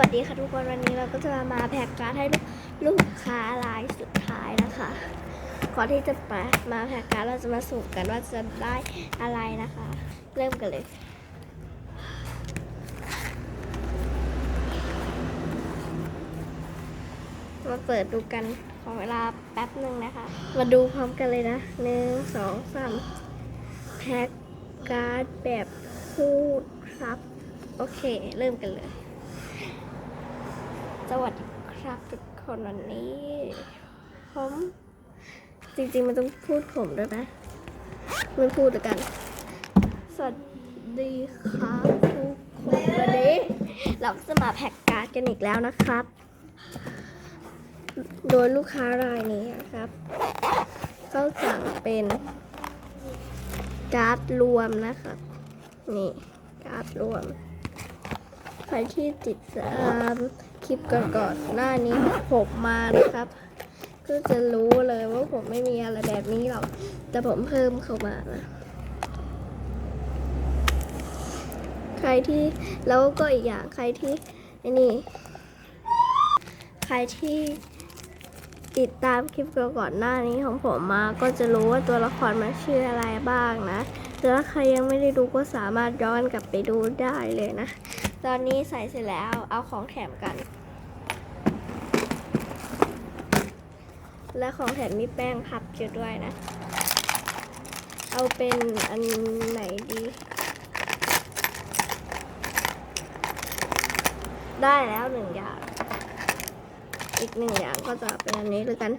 วัสดีค่ะทุกคนวันนี้เราก็จะมามาแพ็กการ์ดให้ลูกค้ารายสุดท้ายนะคะ ก่อนที่จะไปมาแพ็กการ์ดเราจะมาสุ่มกันว่าจะได้อะไรนะคะ เริ่มกันเลยมาเปิดดูกันขอเวลาแป๊บหนึ่งนะคะ มาดูพร้อมกันเลยนะหนึ่งสองสามแพ็กการ์ดแบบพูดครับ โอเค เริ่มกันเลย สวัสดีครับทุกคนวันนี้ผมจริงๆมันต้องพูดผมด้วยนะไม่พูดแล้วกัน สวัสดีครับทุกคนวันนี้เราก็จะมาแพ็กการ์ดกันอีกแล้วนะครับ โดยลูกค้ารายนี้นะครับเขาสั่งเป็นการ์ดรวมนะครับ นี่การ์ดรวม ใครที่ติดตาม คลิปก่อนๆหน้านี้ผมมานะครับ ก็จะรู้เลยว่าผมไม่มีอะไรแบบนี้หรอก แต่ผมเพิ่มเข้ามานะใครที่แล้วก็อีกอย่างใครที่ไอ้นี่ใครที่ติดตามคลิปก่อนๆหน้านี้ของผมมา ก็จะรู้ว่าตัวละครมันชื่ออะไรบ้างนะแต่ถ้าใครยังไม่ได้ดูก็สามารถย้อนกลับไปดูได้เลยนะ ตอนนี้ใส่เสร็จแล้วเอาของแถมกัน และของแถมมีแป้งพับอยู่ด้วยนะ เอาเป็นอันไหนดี ได้แล้วหนึ่งอย่าง อีกหนึ่งอย่างก็จะเป็นอันนี้เลยกัน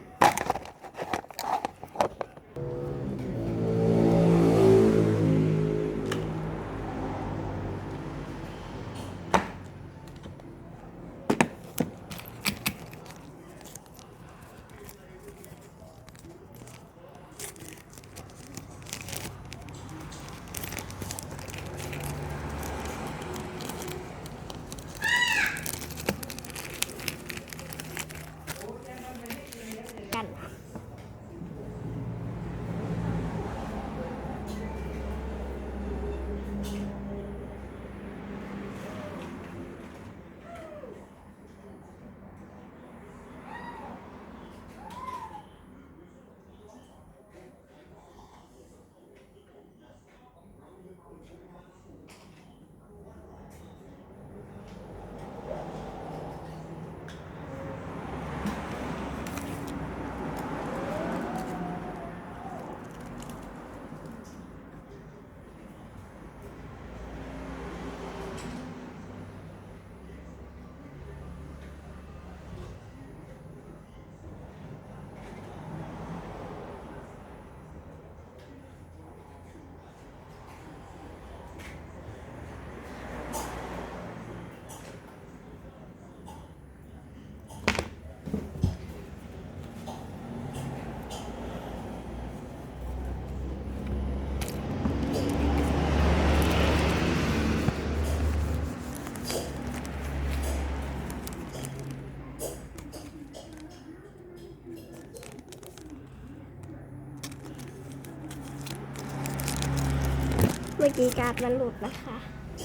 มื่อกี้การ์ดมันหลุดนะคะ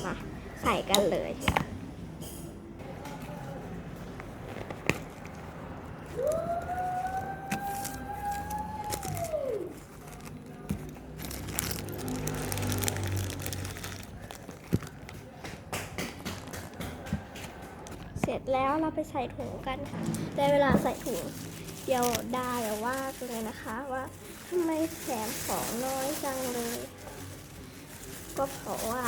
มาใส่กันเลยเสร็จแล้วเราไปใส่ถุงกันค่ะ ได้เวลาใส่ถุง เดี๋ยวได้ว่ากันเลยนะคะว่าทำไมแถมของน้อยจังเลย ก็เพราะว่า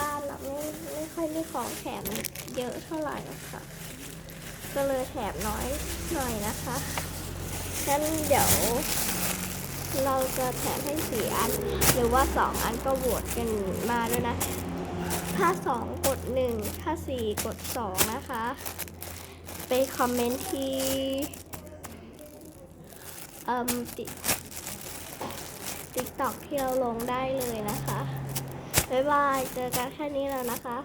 บ้านเราไม่ไม่ค่อยมีของแถมเยอะเท่าไหร่นะคะก็เลยแถมน้อยหน่อยนะคะงั้นเดี๋ยวเราจะแถมให้สี่อัน หรือว่าสองอันก็โหวตกันมาด้วยนะ ถ้าสองกดหนึ่งถ้าสี่กดสองนะคะ ไปคอมเมนต์ที่เอ่มติ ติ๊กต็อกที่เราลงได้เลยนะคะ บ๊ายบาย เจอกันแค่นี้แล้วนะคะ